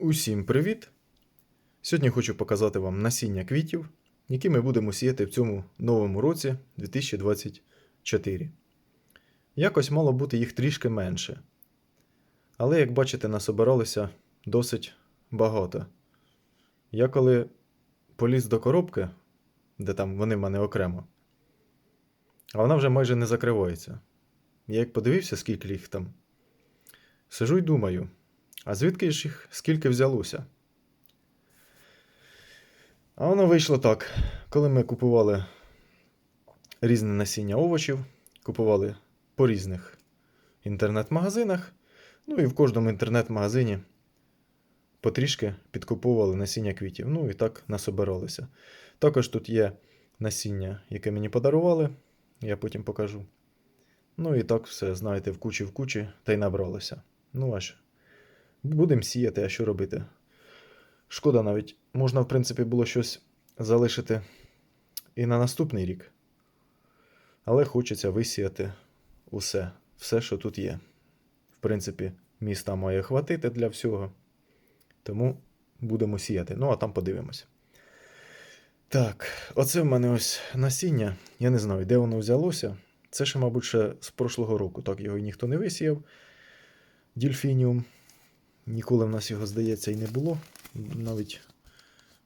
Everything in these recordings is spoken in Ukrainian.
Усім привіт! Сьогодні хочу показати вам насіння квітів, які ми будемо сіяти в цьому новому році 2024. Якось мало бути їх трішки менше. Але, як бачите, насобиралося досить багато. Я коли поліз до коробки, де там вони в мене окремо, а вона вже майже не закривається. Я як подивився, скільки їх там, сижу й думаю. А звідки ж їх скільки взялося? А воно вийшло так. Коли ми купували різне насіння овочів, купували по різних інтернет-магазинах, ну і в кожному інтернет-магазині потрішки підкуповували насіння квітів. Ну і так насобиралися. Також тут є насіння, яке мені подарували, я потім покажу. Ну і так все, знаєте, в кучі в кучі та й набралося. Ну аж. Будемо сіяти, а що робити? Шкода навіть, можна, в принципі, було щось залишити і на наступний рік. Але хочеться висіяти усе, все, що тут є. В принципі, міста має хватити для всього. Тому будемо сіяти. Ну, а там подивимось. Так, оце в мене ось насіння. Я не знаю, де воно взялося. Це ще, мабуть, ще з прошлого року. Так його і ніхто не висіяв. Дільфініум. Ніколи в нас його, здається, і не було. Навіть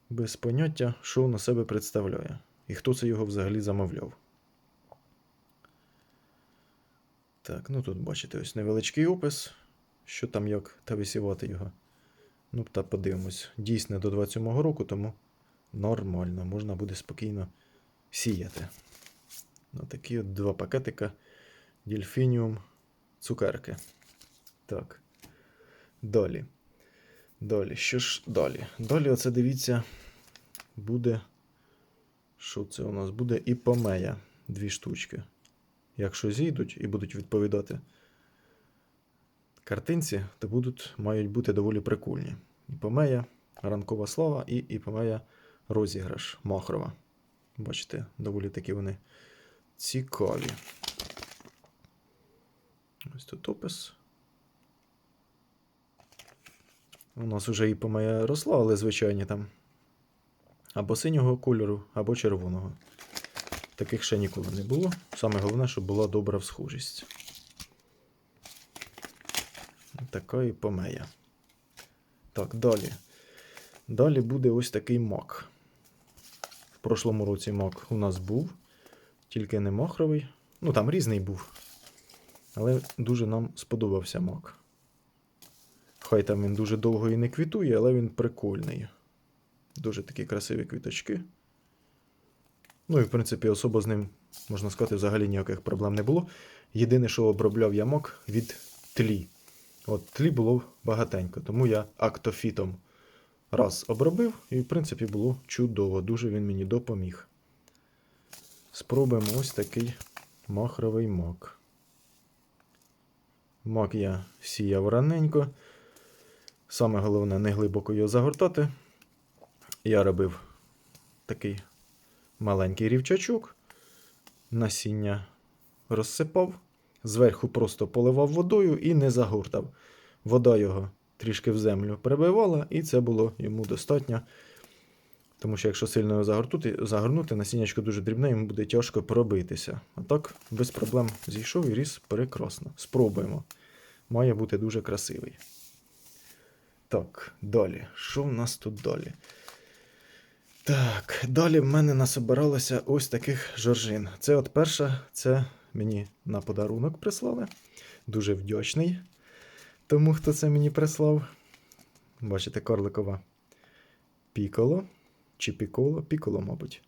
без поняття, що воно себе представляє. І хто це його взагалі замовляв. Так, ну тут бачите, ось невеличкий опис, що там як та висівати його. Ну, та подивимось. Дійсне до 27-го року, тому нормально, можна буде спокійно сіяти. Ну, такі от два пакетика Дельфініум цукерки. Так. Далі. Далі. Що ж далі? Далі, оце дивіться, буде. Що це у нас буде? Іпомея. Дві штучки. Якщо зійдуть і будуть відповідати картинці, то будуть, мають бути доволі прикольні. Іпомея, ранкова слава і іпомея розіграш махрова. Бачите, доволі такі вони цікаві. Ось тут опис. У нас вже і помия росла, але звичайні там. Або синього кольору, або червоного. Таких ще ніколи не було. Саме головне, щоб була добра всхожість. Така і помея. Так, далі. Далі буде ось такий мак. В прошлому році мак у нас був, тільки не махровий. Ну, там різний був. Але дуже нам сподобався мак. Хай там він дуже довго і не квітує, але він прикольний. Дуже такі красиві квіточки. Ну і, в принципі, особо з ним, можна сказати, взагалі ніяких проблем не було. Єдине, що обробляв я мак від тлі. От тлі було багатенько, тому я актофітом раз обробив, і, в принципі, було чудово. Дуже він мені допоміг. Спробуємо ось такий махровий мак. Мак я сіяв раненько. Саме головне не глибоко його загортати. Я робив такий маленький рівчачок, насіння розсипав, зверху просто поливав водою і не загортав. Вода його трішки в землю прибивала, і це було йому достатньо. Тому що, якщо сильно його загорнути, насіннячко дуже дрібне, йому буде тяжко пробитися. А так, без проблем зійшов і ріс прекрасно. Спробуємо. Має бути дуже красивий. Так, далі. Що в нас тут далі? Так, далі в мене насобиралося ось таких жоржин. Це от перша, це мені на подарунок прислали. Дуже вдячний тому, хто це мені прислав. Бачите, карликова піколо. Чи піколо? Піколо, мабуть.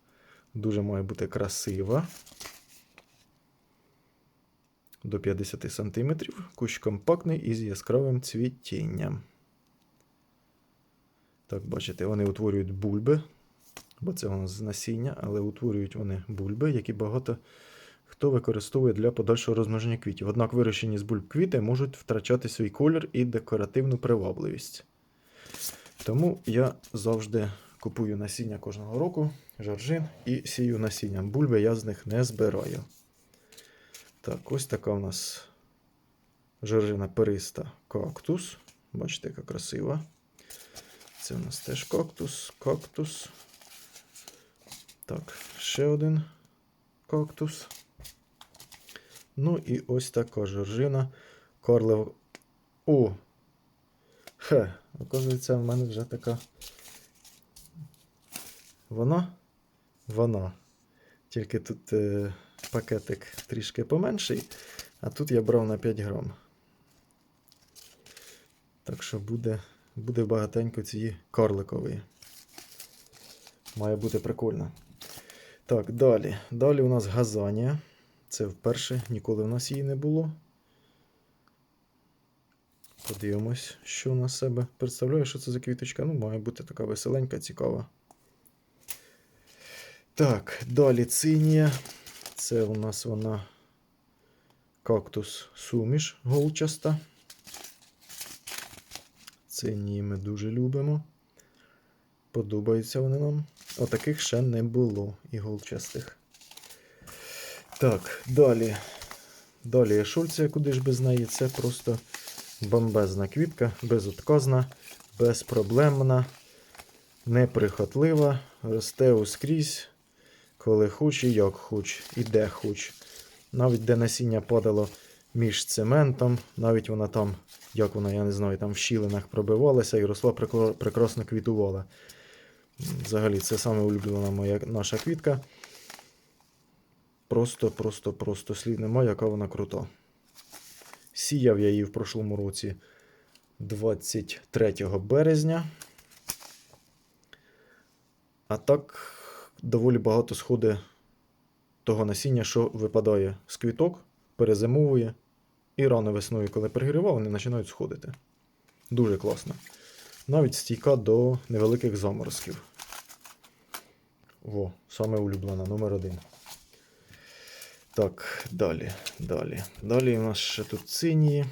Дуже має бути красива. До 50 см. Кущ компактний із яскравим цвітінням. Так, бачите, вони утворюють бульби, бо це нас з насіння, але утворюють вони бульби, які багато хто використовує для подальшого розмноження квітів. Однак вирощені з бульб квіти можуть втрачати свій колір і декоративну привабливість. Тому я завжди купую насіння кожного року, жоржин і сію насіння. Бульби я з них не збираю. Так, ось така у нас жоржина периста кактус. Бачите, яка красива. Це у нас теж кактус, кактус. Так, ще один кактус. Ну і ось така жоржина. Корлев. О! Хе, оказується, в мене вже така. Вона? Вона. Тільки тут е, пакетик трішки поменший, а тут я брав на 5 грам. Так що буде, буде багатенько цієї карликової. Має бути прикольно. Так, далі. Далі у нас газанія. Це вперше, ніколи в нас її не було. Подивимось, що з себе представляє, що це за квіточка. Ну, має бути така веселенька, цікава. Так, далі цинія. Це у нас вона кактус суміш голчаста. Цинії ми дуже любимо. Подобаються вони нам. Отаких ще не було іголчастих. Так, далі. Далі шульця, куди ж без неї. Це просто бомбезна квітка, безотказна, безпроблемна, неприхотлива, росте ускрізь, коли хуч і як хуч, і де хуч. Навіть де насіння падало між цементом, навіть вона там, як вона, я не знаю, там в щілинах пробивалася і росла прекрасно квітувала. Взагалі, це саме улюблена моя наша квітка. Просто, просто, просто слів немає, яка вона крута. Сіяв я її в прошлому році 23 березня. А так доволі багато сходить того насіння, що випадає з квіток, перезимовує. І рано весною, коли перегрівав, вони починають сходити. Дуже класно. Навіть стійка до невеликих заморозків. О, саме улюблена, номер один. Так, далі, далі. Далі у нас ще тут цинії.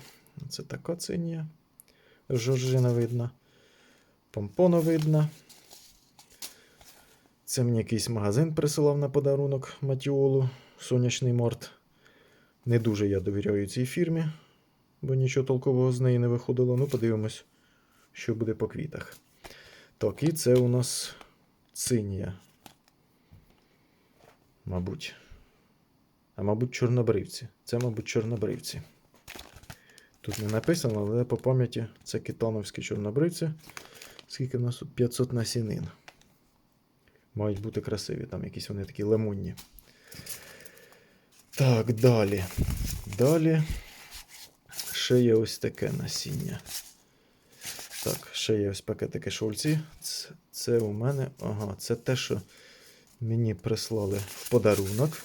Це така цинія. Жоржина видна. Помпоно видно. Це мені якийсь магазин присилав на подарунок Матіолу, сонячний морт. Не дуже я довіряю цій фірмі, бо нічого толкового з неї не виходило. Ну, подивимось, що буде по квітах. Так, і це у нас цинія. Мабуть. А мабуть, чорнобривці. Це, мабуть, чорнобривці. Тут не написано, але по пам'яті це китановські чорнобривці. Скільки в нас тут 500 насінин. Мають бути красиві, там якісь вони такі лимонні. Так, далі. Далі. Ще є ось таке насіння. Так, ще є ось пакетики шольці. Це, це у мене. Ага, це те, що мені прислали в подарунок.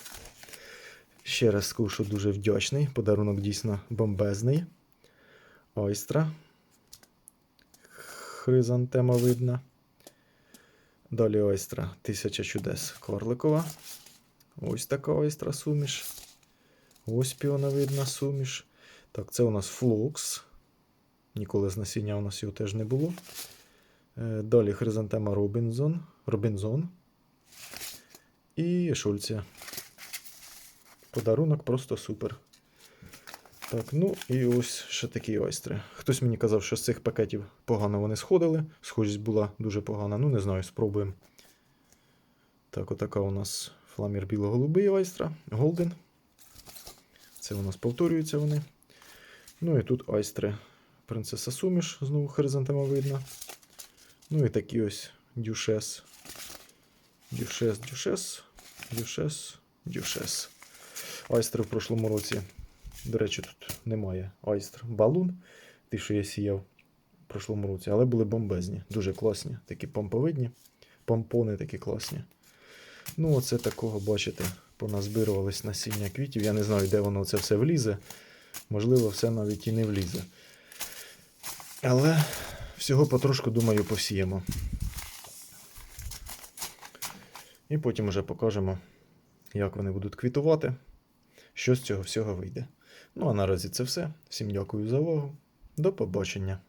Ще раз скажу, дуже вдячний. Подарунок дійсно бомбезний. Ойстра. Хризантема видна. Далі ойстра Тисяча чудес Корликова. Ось така ойстра суміш. Ось піона видна суміш. Так, це у нас флукс. Ніколи з насіння у нас його теж не було. Е, Далі хризантема Робінзон. Робінзон. І шульця. Подарунок просто супер. Так, ну і ось ще такі ойстри. Хтось мені казав, що з цих пакетів погано вони сходили. Схожість була дуже погана. Ну, не знаю, спробуємо. Так, отака у нас фламір біло-голубий ойстра. Голден. Це у нас повторюються вони. Ну і тут айстри. Принцеса Суміш, знову хризантема видно. Ну і такі ось дюшес. Дюшес, дюшес, дюшес, дюшес. Айстри в прошлому році. До речі, тут немає айстр. Балун, ті, що я сіяв в прошлому році, але були бомбезні, дуже класні. Такі помповидні, помпони такі класні. Ну, оце такого, бачите, поназбирувались насіння квітів. Я не знаю, де воно це все влізе. Можливо, все навіть і не влізе. Але всього потрошку, думаю, посіємо. І потім вже покажемо, як вони будуть квітувати, що з цього всього вийде. Ну а наразі це все. Всім дякую за увагу. До побачення.